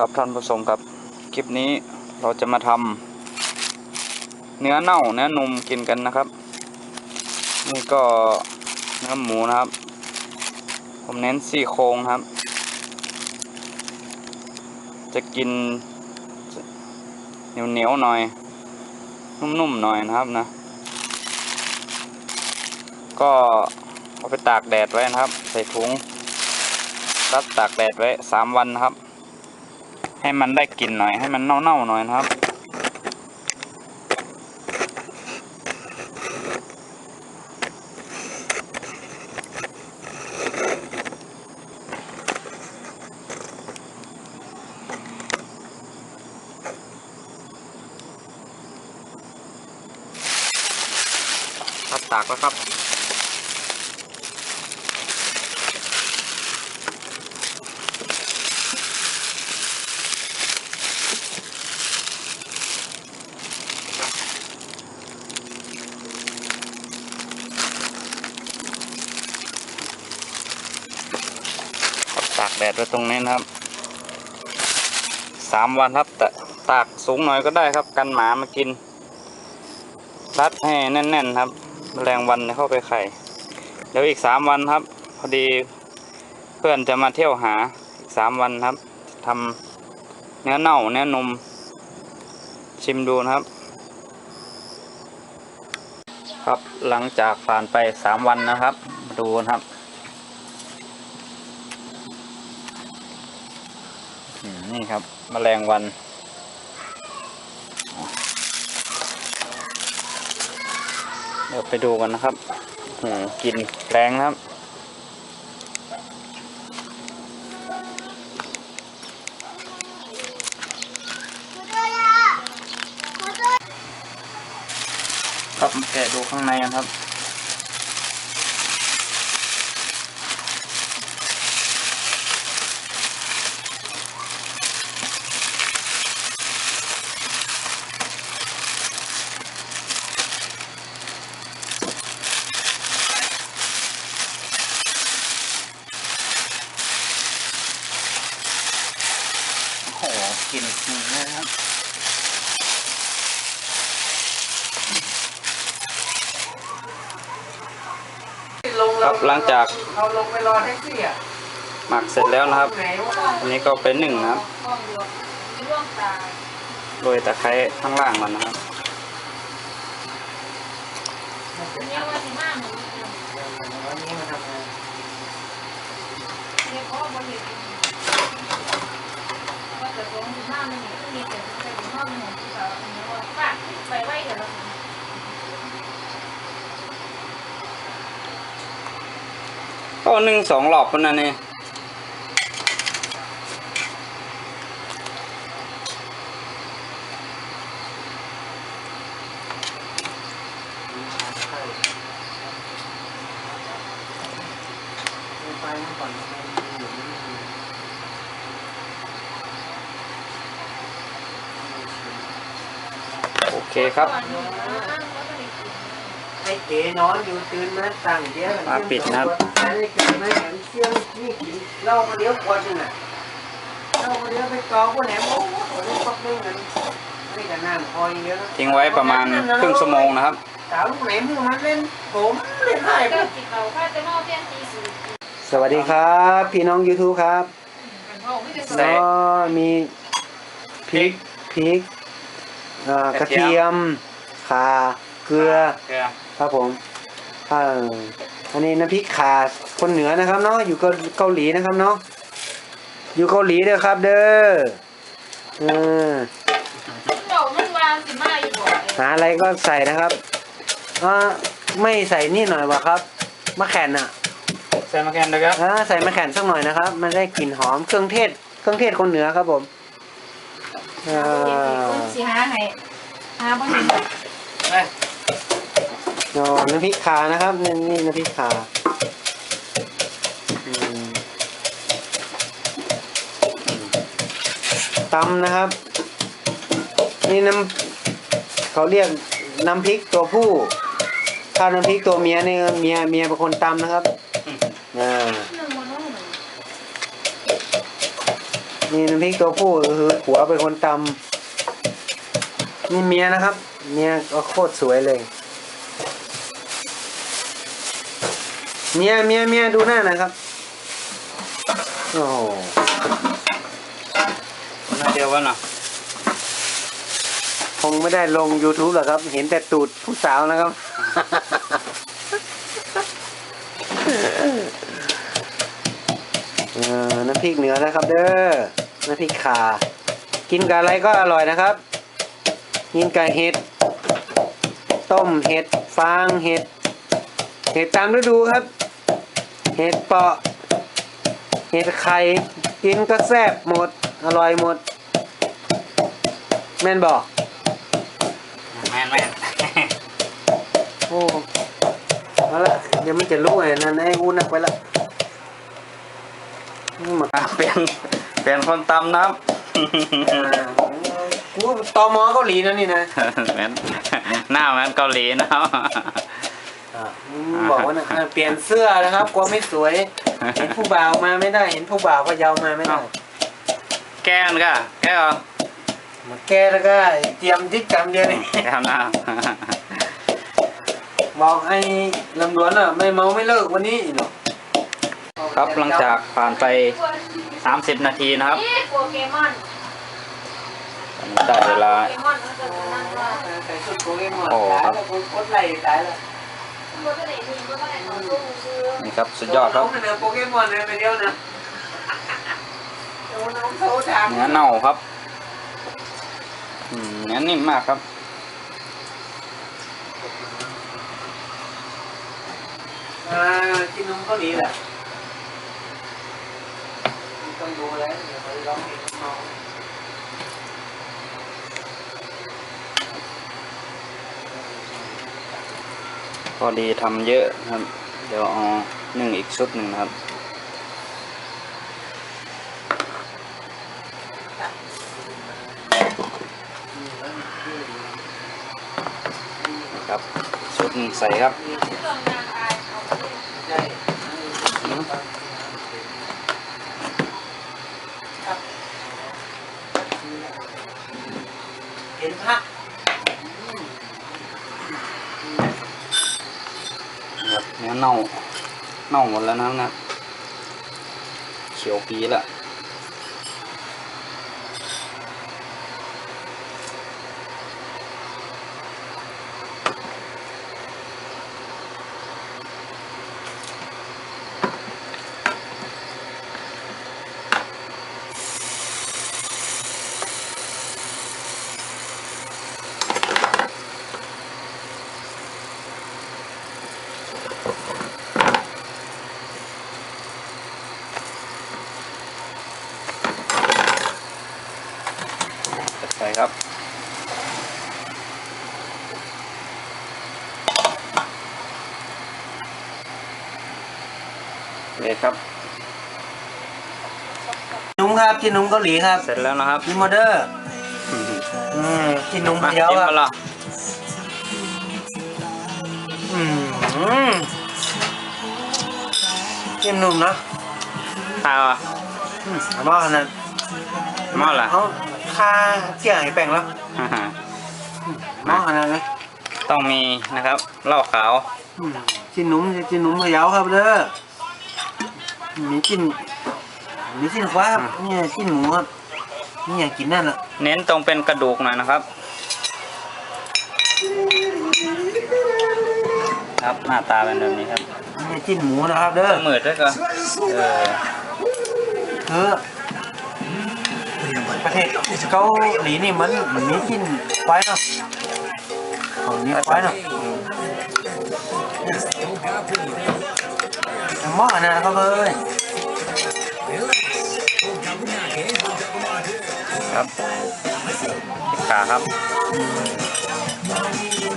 ครับท่านผู้ชมครับคลิปนี้เราจะมาทำเนื้อเน่าเนื้อนุ่มกินกันนะครับ นี่ก็เนื้อหมูนะครับ ผมเน้นซี่โครงครับ จะกินเหนียวเหนียวหน่อย นุ่มๆหน่อยนะครับนะ ก็เอาไปตากแดดไว้นะครับ ใส่ถุงรัดตากแดดไว้สามวันนะครับ ให้มันได้กลิ่นหน่อยให้มันเน่าๆหน่อยนะครับ ครับตากแล้วครับ ครับตากแดดไว้ตรงนี้นะครับสามวันครับแต่ตากสูงหน่อยก็ได้ครับ กันหมามากิน รัดให้แน่น ๆ ครับแมลงวันเข้าไปไข่ เดี๋ยวอีกสามวันครับ พอดีเพื่อนจะมาเที่ยวหาอีกสามวันครับทำเนื้อเน่าเนื้อนม ชิมดูนะครับ ครับหลังจากผ่านไปสามวันนะครับ ดูนะครับอืม นี่ครับแมลงวัน เดี๋ยวไปดูกันนะครับโหกลินแรงนะครับครับมาแกะดูข้างในกันครับ โอ้โหกลิ่นหนึ่งเลยนะครับ ครับ หลังจากเราลงไปรอแท็กซี่อะหมักเสร็จแล้วนะครับ ไหนวะอันนี้ก็เป็นหนึ่งนะครับโรยตะไคร้ข้างล่างมันนะครับวันนี้มาทำงานก็ หนึ่งสองหลอบมันนั่นเองโอเคครับ ไอ้เก๋นอนอยู่ตื่นมาตั้งเดี๋ยวมาปิดนะครับไอ้เก๋ไม่เห็นเสียงนี่กินเหล้ามาเดี๋ยวขวดหนึงอะเหล้ามาเดี๋ยวไปกองพวกแหนมโอ้โหขวดนึงปักนึงนั่นไม่แต่น้ำคอยเยอะนะทิ้งไว้ประมาณครึ่งชั่วโมงนะครับ สาวลูกไหนมือมันเล่นผมเล่นให้สวัสดีครับ พี่น้อง YouTube ครับใส่ก็มีพริกพริกเอ่อกกระระเทีเทียยมมข่า เกลือเกลือครับผมอ่าอันนี้น้ำพริกข่าคนเหนือนะครับเนาะอยู่เกาเกาหลีนะครับเนาะอยู่เกาหลีเด้อครับ เด้อเออหาอะไรก็ใส่นะครับอ่าไม่ใส่นี่หน่อยวะครับมะแขนอะใส่มะแกนเลยครับอ่าใส่มะแขนสักหน่อยนะครับ มันได้กลิ่นหอมเครื่องเทศเครื่องเทศคนเหนือครับผมอ่าสิหาให้หาบ่เห็น เอ้ยอ๋อน้ำพริกขานะครับนี่นี่น้ำพริกขาอืมตำนะครับ นี่น้ำเขาเรียกน้ำพริกตัวผู้ ถ้าน้ำพริกตัวเมียเนี่ยเมียเมียเป็นคนตำนะครับอ่าหนึ่งมันต้องหนึ่งนี่น้ำพริกตัวผู้ก็คือผัวเป็นคนตำนี่เมียนะครับ เมียก็โคตรสวยเลย เมียเมียเมียดูหน้าหนะครับ โอ้โหน่าเดียวกันเนาะคงไม่ได้ลง YouTube หรอกครับ เห็นแต่ตูดผู้สาวนะครับ เออน้ำพริกเหนือนะครับ เด้อ น้ำพริกข่ากินกับอะไรก็อร่อยนะครับ กินกับเห็ด ต้มเห็ด ฟางเห็ด เห็ดตามฤดูครับ เห็ดเปาะเห็ดไข่กินก็แซ่บหมด อร่อยหมด แม่นบอกแม่นแม่นโอ้มาละเดี๋ยวมันจะรู้ไอ้นั่นไอ้กูนักไปละมาอะเปลี่ยนเปลี่ยนคนตำนะครับกูตอมอเกาหลีนั่นนี่นะแม่นหน้าแม่นเกาหลีนะครั บอืมบอกว่านะอ่าเปลี่ยนเสื้อนะครับกลัวไม่สวยเห็นผู้บ่าวมาไม่ได้ เห็นผู้บ่าวก็เยาวมาไม่ได้เอ้าแก้นก็แก้เหรอมาแก้แล้วก็เตรียมทิศจำเดียวนี่แก้หน้าบอกไอ้ลำดวนอะไม่เมาไม่เลิกวันนี้หรอกครับหลังจากผ่านไป 30 นาทีนะครับนี่โปเกมอนได้เวลาโปเกมอนก็จะนั่งว่าใส่ชุดโปเกมอนโอ้ครับตายแล้วค นกดไล่ตายแล้วมันก็ได้มีมันก็ได้ต่อสู้ซื้อนี่ครับสุดยอดครับน้งเนอโปเกมอนเลยไปเดียวนะโอ้น้องโซดาเนื้อเน่าครับอืมเนื้อนิ่มมากครับอ่ากินนมเกาหลีแหละต้องดูแล้วเดี๋ยวไปร้องเพลงน้อง พอดีทำเยอะครับ เดี๋ยวเอานึ่งอีกชุดหนึ่งครับครับชุดใส่ครับ เครื่องนางอายเอาไปเล่น ใช่เห็นพัก แบบ เนื้อเน่า เน่าหมดแล้วนะครับนะเขียวปีละ ใส่ครับ นี่ครับนุ่มครับกินนุ่มเกาหลีครับเสร็จแล้วนะครับกินมอเดอร์อืมกินนุ่มมาเดียวจิ้มคมารับละอืมกินนุ่มนะตายอะอืมเอามาขนาดนั้นหม้อละเอาค่าเสี่ยงให้แป้งแล้วหม้อขนาดนั้นเลยต้องมีนะครับเหล้าขาวอืมกินนุ่มกินนุ่มพะเยาครับเด้อ มีกินมีกินควายครับเนี่ยกินหมูครับนี่อยากกินนั่นแหละเน้นตรงเป็นกระดูกหน่อยนะครับ ครับหน้าตาเป็นแบบนี้ครับนี่กินหมูนะครับเด้อมืดด้วยก็เออเออประเทศเกาหลีนี่มันมันมีกินควายเนาะของนี้ควายเนาะ หม้อนะครับเอ้ยครับขาครับ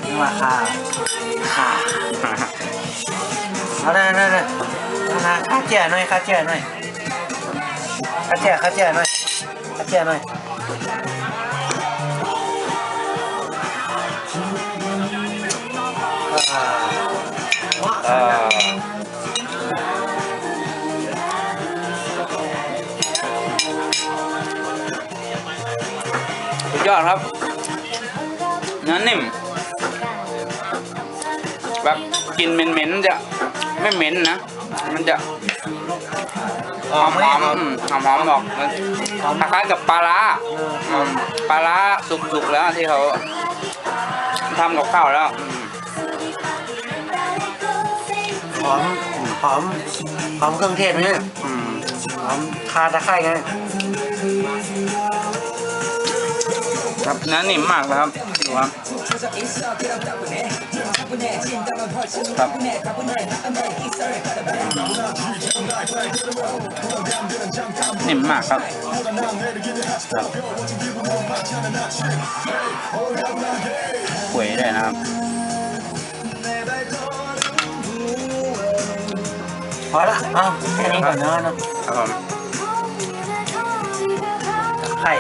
นี่ว่าขาขาเอาเลยเลยเลยนะข้าเจียหน่อยข้าเจียหน่อยข้าเจียข้าเจียหน่อยข้าเจียหน่อยอ่า อดครับเนื้อนิ่มแบบกลินเหม็นๆจะไม่เหม็นนะ มันจะหอมหอมๆอืมหอมหอมๆบอกมันคล้ายๆกับปลาร้าอืมปลาร้าสุกๆแล้วที่เขาทำกับข้าวแล้วอืมหอมหอมหอมเครื่องเทศไหมเนี่ยอืมหอมคาตะไคร้ไง ครับเนื้อนิ่มมากนะครับดูครับครับนิ่มมากครับครับหวยได้วยนะครับพอละเอ้าแค่นี้ก่อนเนอะเนอะครับผมไข่